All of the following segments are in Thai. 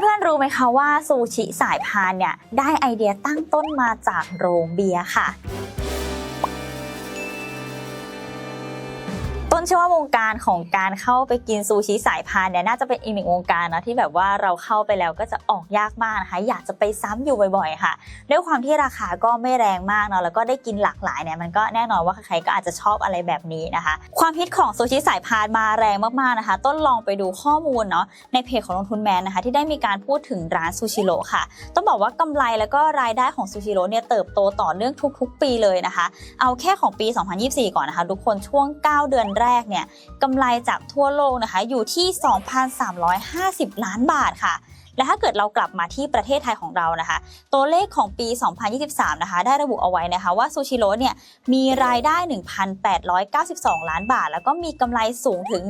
พื่อนๆรู้ไหมคะว่าซูชิสายพานเนี่ยได้ไอเดียตั้งต้นมาจากโรงเบียร์ค่ะ นเชื่อว่าวงการของการเข้าไปกินซูชิสายพานเนี่ยน่าจะเป็นอีกหนึ่งวงการนะที่แบบว่าเราเข้าไปแล้วก็จะออกยากมากนะคะอยากจะไปซ้ำอยู่บ่อยๆ ค่ะ ด้วยความที่ราคาก็ไม่แรงมากเนาะแล้วก็ได้กินหลากหลายเนี่ยมันก็แน่นอนว่าใครๆก็อาจจะชอบอะไรแบบนี้นะคะ ความฮิตของซูชิสายพานมาแรงมากๆนะคะ ต้นลองไปดูข้อมูลเนาะในเพจของลงทุนแมนนะคะที่ได้มีการพูดถึงร้านซูชิโร่ค่ะ ต้องบอกว่ากำไรแล้วก็รายได้ของซูชิโร่เนี่ยเติบโตต่อเนื่องทุก ๆ ปีเลยนะคะ เอาแค่ของปี 2024 ก่อนนะคะ ทุกคนช่วง 9 เดือนแรกเนี่ยกำไรจากทั่วโลกนะคะอยู่ที่ 2,350 ล้านบาทค่ะ และถ้าเกิดเรากลับมาที่ประเทศไทยของเรานะคะ ตัวเลขของปี 2023 นะคะ ได้ระบุเอาไว้นะคะว่าซูชิโร่เนี่ยมีรายได้ 1,892 ล้านบาท แล้วก็มีกำไรสูงถึง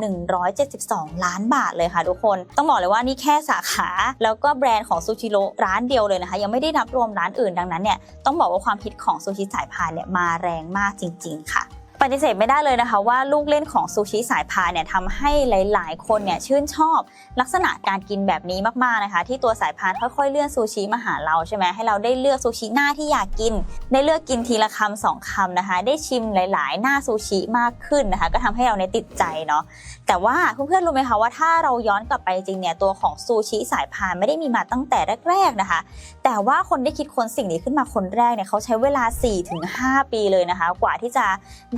172 ล้านบาทเลยค่ะทุกคน ต้องบอกเลยว่านี่แค่สาขา แล้วก็แบรนด์ของซูชิโร่ร้านเดียวเลยนะคะ ยังไม่ได้นับรวมร้านอื่นดังนั้นเนี่ยต้องบอกว่าความฮิตของซูชิสายพานเนี่ยมาแรงมากจริง ๆ ค่ะ ปฏิเสธไม่ได้เลยนะคะว่าลูกเล่นของซูชิสายพานเนี่ยทำให้หลาย ๆ คนเนี่ยชื่นชอบลักษณะการกินแบบนี้มาก ๆ นะคะ ที่ตัวสายพานค่อย ๆ เลื่อนซูชิมาหาเราใช่ไหมให้เราได้เลือกซูชิหน้าที่อยากกิน ได้เลือกกินทีละคำสองคำนะคะ ได้ชิมหลาย ๆ หน้าซูชิมากขึ้นนะคะ ก็ทำให้เราในยติดใจเนาะแต่ว่าเพื่อนๆรู้ไหมคะว่าถ้าเราย้อนกลับไปจริงเนี่ยตัวของซูชิสายพานไม่ได้มีมาตั้งแต่แรก ๆ นะคะ แต่ว่าคนได้คิดค้นสิ่งนี้ขึ้นมาคนแรกเนี่ยเขาใช้เวลา 4-5 ปีเลยนะคะ กว่าที่จะ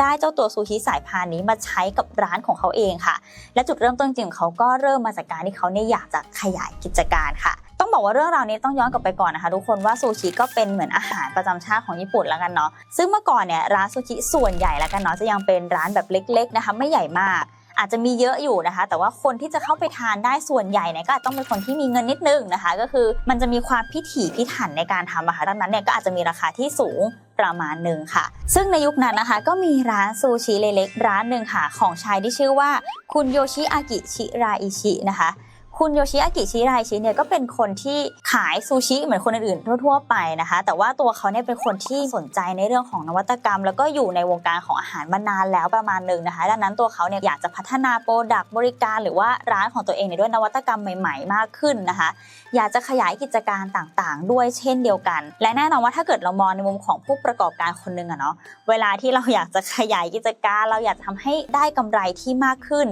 ได้เจ้าตัวซูชิสายพานนี้มาใช้กับร้านของเขาเองค่ะ และจุดเริ่มต้นจริงของเขาก็เริ่มมาจากการที่เขาเนี่ยอยากจะขยายกิจการค่ะต้องบอกว่าเรื่องราวนี้ต้องย้อนกลับไปก่อนนะคะทุกคนว่าซูชิก็เป็นเหมือนอาหารประจำชาติของญี่ปุ่นแล้วกันเนาะซึ่งเมื่อก่อนเนี่ยร้านซูชิส่วนใหญ่แล้วกันเนาะจะยังเป็นร้านแบบเล็ก ๆ นะคะไม่ใหญ่มาก อาจจะมีเยอะอยู่นะคะ แต่ว่าคนที่จะเข้าไปทานได้ส่วนใหญ่เนี่ยก็อาจต้องเป็นคนที่มีเงินนิดนึงนะคะ ก็คือมันจะมีความพิถีพิถันในการทำอะค่ะดังนั้นเนี่ยก็อาจจะมีราคาที่สูง ประมาณหนึ่งค่ะ ซึ่งในยุคนั้นนะคะ ก็มีร้านซูชิเล็กๆร้านหนึ่งค่ะ ของชายที่ชื่อว่า คุณโยชิอากิชิราอิชินะคะ คุณโยชิอากิชิไรชิเนี่ยก็เป็นคนที่ขายซูชิเหมือนคนอื่นๆทั่ว ๆ ไปนะคะ แต่ว่าตัวเขาเนี่ยเป็นคนที่สนใจในเรื่องของนวัตกรรม แล้วก็อยู่ในวงการของอาหารมานานแล้วประมาณหนึ่งนะคะ ดังนั้นตัวเขาเนี่ยอยากจะพัฒนาโปรดักต์บริการหรือว่าร้านของตัวเองเนี่ยด้วยนวัตกรรมใหม่ ๆ มากขึ้นนะคะ อยากจะขยายกิจการต่างๆ ด้วยเช่นเดียวกัน และแน่นอนว่าถ้าเกิดเรามองในมุมของผู้ประกอบการคนหนึ่งอะเนาะเวลาที่เราอยากจะขยายกิจการ เราอยากจะทำให้ได้กำไรที่มากขึ้น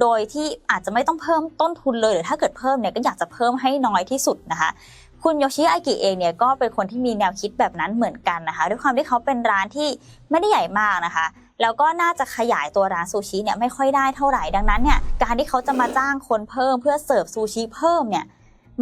โดยที่อาจจะไม่ต้องเพิ่มต้นทุนเลยหรือถ้าเกิดเพิ่มเนี่ยก็อยากจะเพิ่มให้น้อยที่สุดนะคะคุณโยชิอากิเองเนี่ยก็เป็นคนที่มีแนวคิดแบบนั้นเหมือนกันนะคะ ด้วยความที่เขาเป็นร้านที่ไม่ได้ใหญ่มากนะคะ แล้วก็น่าจะขยายตัวร้านซูชิเนี่ยไม่ค่อยได้เท่าไหร่ดังนั้นเนี่ยการที่เขาจะมาจ้างคนเพิ่มเพื่อเสิร์ฟซูชิเพิ่มเนี่ย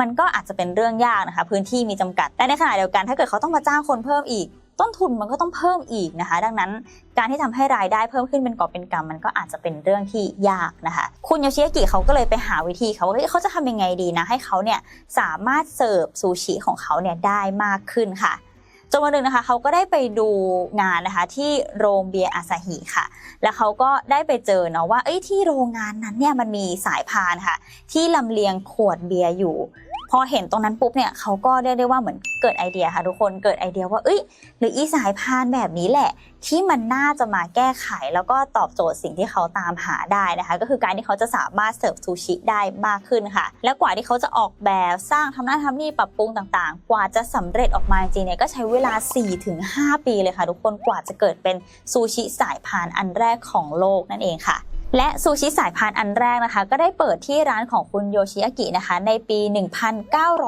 มันก็อาจจะเป็นเรื่องยากนะคะ พื้นที่มีจำกัดแต่ในขณะเดียวกันถ้าเกิดเขาต้องมาจ้างคนเพิ่มอีก ต้นทุนมันก็ต้องเพิ่มอีกนะคะ ดังนั้นการที่ทำให้รายได้เพิ่มขึ้นเป็นกอบเป็นกำมันก็อาจจะเป็นเรื่องที่ยากนะคะ คุณโยชิอากิเขาก็เลยไปหาวิธีเขาว่าเฮ้ยเขาจะทำยังไงดีนะ ให้เขาเนี่ยสามารถเสิร์ฟซูชิของเขาเนี่ยได้มากขึ้นค่ะจนวันหนึ่งนะคะเขาก็ได้ไปดูงานนะคะที่โรงเบียร์อาซาฮิค่ะ แล้วเขาก็ได้ไปเจอเนาะว่าเอ้ยที่โรงงานนั้นเนี่ยมันมีสายพานค่ะ ที่ลำเลียงขวดเบียร์อยู่ พอเห็นตรงนั้นปุ๊บเนี่ยเขาก็เรียกได้ว่าเหมือนเกิดไอเดียค่ะทุกคนเกิดไอเดียว่าเอ้ยหรืออีสายพานแบบนี้แหละ ที่มันน่าจะมาแก้ไข แล้วก็ตอบโจทย์สิ่งที่เขาตามหาได้นะคะ ก็คือการที่เขาจะสามารถเสิร์ฟซูชิได้มากขึ้นค่ะ และกว่าที่เขาจะออกแบบสร้างทำนั่นทำนี่ปรับปรุงต่างๆ กว่าจะสำเร็จออกมาจริงๆเนี่ยก็ใช้เวลา 4-5 ปีเลยค่ะ ทุกคนกว่าจะเกิดเป็นซูชิสายพานอันแรกของโลกนั่นเองค่ะ และซูชิสายพานอันแรกนะคะ ก็ได้เปิดที่ร้านของคุณโยชิอากินะคะ ในปี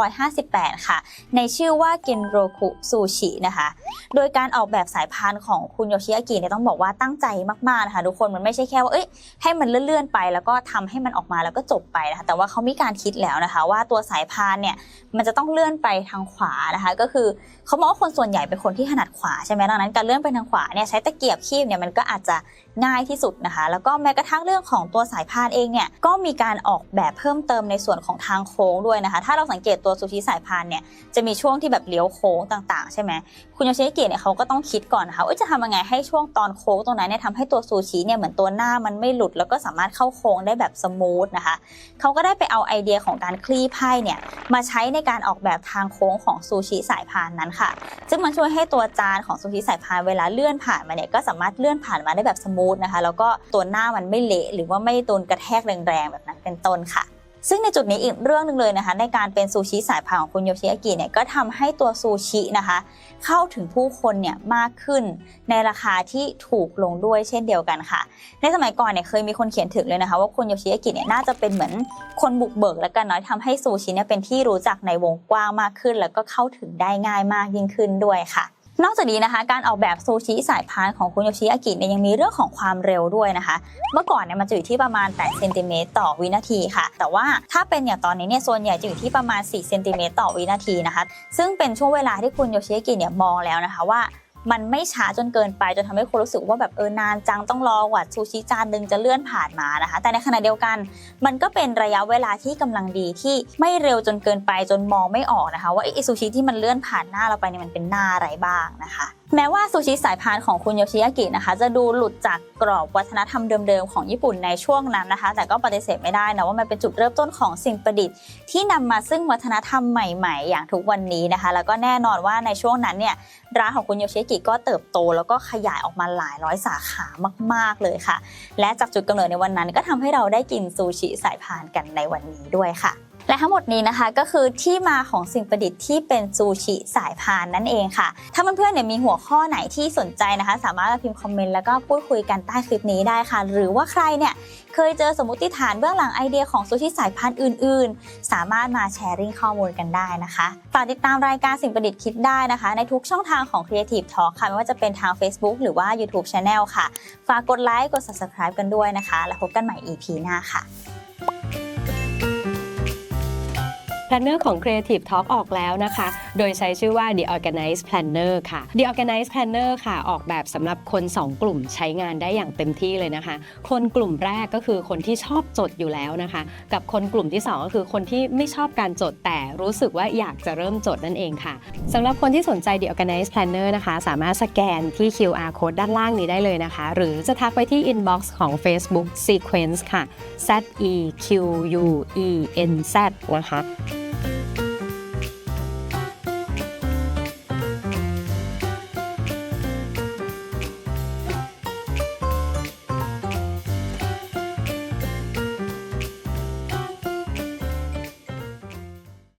1958 ค่ะ ในชื่อว่าเกนโรคุซูชินะคะ โดยการออกแบบสายพานของคุณโยชิอากิเนี่ยต้องบอกว่าตั้งใจมากๆนะคะทุกคนมันไม่ใช่แค่ว่าเอ้ยให้มันเลื่อนๆไป แล้วก็ทำให้มันออกมาแล้วก็จบไปนะคะแต่ว่าเขามีการคิดแล้วนะคะ ว่าตัวสายพานเนี่ยมันจะต้องเลื่อนไปทางขวานะคะ ก็คือเขามองว่าคนส่วนใหญ่เป็นคนที่ถนัดขวาใช่ไหมดังนั้นการเลื่อนไปทางขวาเนี่ยใช้ตะเกียบคีบเนี่ยมันก็อาจจะง่ายที่สุดนะคะ แล้วก็แม้กระทั่งเรื่องของตัวสายพานเองเนี่ยก็มีการออกแบบเพิ่มเติมในส่วนของทางโค้งด้วยนะคะ ถ้าเราสังเกตตัวซูชิสายพานเนี่ยจะมีช่วงที่แบบเลี้ยวโค้งต่างๆ ใช่ไหมคุณโยชิเกะเนี่ยเขาก็ต้องคิดก่อนนะคะว่าจะทำยังไงให้ช่วงตอนโค้งตรงนั้นเนี่ยทำให้ตัวซูชิเนี่ยเหมือนตัวหน้ามันไม่หลุด แล้วก็สามารถเข้าโค้งได้แบบสมูทนะคะเขาก็ได้ไปเอาไอเดียของการคลี่ไพ่เนี่ยมาใช้ในการออกแบบทางโค้งของซูชิสายพานนั้นค่ะซึ่งมันช่วยให้ตัวจานของซูชิสายพานเวลาเลื่อนผ่านมาเนี่ยก็สามารถเลื่อนผ่านมาได้แบบสมูทนะคะแล้วก็ตัวหน้ามันไม่เละหรือว่าไม่โดนกระแทกแรงๆแบบนั้นเป็นต้นค่ะ ซึ่งในจุดนี้อีกเรื่องหนึ่งเลยนะคะ ในการเป็นซูชิสายพานของคุณโยชิอากิเนี่ยก็ทำให้ตัวซูชินะคะ เข้าถึงผู้คนเนี่ยมากขึ้นในราคาที่ถูกลงด้วยเช่นเดียวกันค่ะ ในสมัยก่อนเนี่ยเคยมีคนเขียนถึงเลยนะคะ ว่าคุณโยชิอากิเนี่ยน่าจะเป็นเหมือนคนบุกเบิกและกันน้อยทำให้ซูชิเนี่ยเป็นที่รู้จักในวงกว้างมากขึ้น แล้วก็เข้าถึงได้ง่ายมากยิ่งขึ้นด้วยค่ะ นอกจากนี้นะคะ การออกแบบซูชิสายพานของคุณโยชิอากิเนี่ยยังมีเรื่องของความเร็วด้วยนะคะ เมื่อก่อนเนี่ยมันจะอยู่ที่ประมาณ8เซนติเมตรต่อวินาทีค่ะ แต่ว่าถ้าเป็นอย่างตอนนี้เนี่ยส่วนใหญ่จะอยู่ที่ประมาณ4เซนติเมตรต่อวินาทีนะคะ ซึ่งเป็นช่วงเวลาที่คุณโยชิอากิเนี่ยมองแล้วนะคะว่า มันไม่ช้าจนเกินไปจนทำให้คนรู้สึกว่าแบบเออนานจังต้องรอกว่าซูชิจานหนึ่งจะเลื่อนผ่านมานะคะ แต่ในขณะเดียวกัน มันก็เป็นระยะเวลาที่กำลังดีที่ไม่เร็วจนเกินไปจนมองไม่ออกนะคะ ว่าไอซูชิที่มันเลื่อนผ่านหน้าเราไปเนี่ยมันเป็นหน้าอะไรบ้างนะคะ แม้ว่าซูชิสายพานของคุณโยชิยากินะคะ จะดูหลุดจากกรอบวัฒนธรรมเดิมๆของญี่ปุ่นในช่วงนั้นนะคะ แต่ก็ปฏิเสธไม่ได้นะว่ามันเป็นจุดเริ่มต้นของสิ่งประดิษฐ์ ที่นำมาซึ่งวัฒนธรรมใหม่ๆ อย่างทุกวันนี้นะคะ แล้วก็แน่นอนว่าในช่วงนั้นเนี่ยร้านของคุณโยชิยากิก็เติบโต แล้วก็ขยายออกมาหลายร้อยสาขามากๆเลยค่ะ และจากจุดกำเนิดในวันนั้นก็ทำให้เราได้กินซูชิสายพานกันในวันนี้ด้วยค่ะ และทั้งหมดนี้นะคะก็คือที่มาของสิ่งประดิษฐ์ที่เป็นซูชิสายพานนั่นเองค่ะ ถ้าเพื่อนๆเนี่ยมีหัวข้อไหนที่สนใจนะคะ สามารถมาพิมพ์คอมเมนต์แล้วก็พูดคุยกันใต้คลิปนี้ได้ค่ะ หรือว่าใครเนี่ยเคยเจอสมมติฐานเบื้องหลังไอเดียของซูชิสายพานอื่น ๆ สามารถมาแชร์ริ่งข้อมูลกันได้นะคะฝากติดตามรายการสิ่งประดิษฐ์คิดได้นะคะ ในทุกช่องทางของ Creative Talk ค่ะไม่ว่าจะเป็นทาง Facebook หรือว่า YouTube Channel ค่ะ ฝากกดไลค์กด Subscribe กันด้วยนะคะ แล้วพบกันใหม่ EP หน้าค่ะ แพลนเนอร์ของ Creative Talk ออกแล้วนะคะ โดยใช้ชื่อว่า The Organized Planner ค่ะ The Organized Planner ค่ะ ออกแบบสำหรับคน 2 กลุ่มใช้งานได้อย่างเต็มที่เลยนะคะ คนกลุ่มแรกก็คือคนที่ชอบจดอยู่แล้วนะคะ กับคนกลุ่มที่ 2 ก็คือคนที่ไม่ชอบการจดแต่รู้สึกว่าอยากจะเริ่มจดนั่นเองค่ะสำหรับคนที่สนใจ The Organized Planner นะคะ สามารถสแกนที่ QR code ด้านล่างนี้ได้เลยนะคะ หรือจะทักไปที่ inbox ของ Facebook Sequence ค่ะ Z E Q U E N Z นะคะ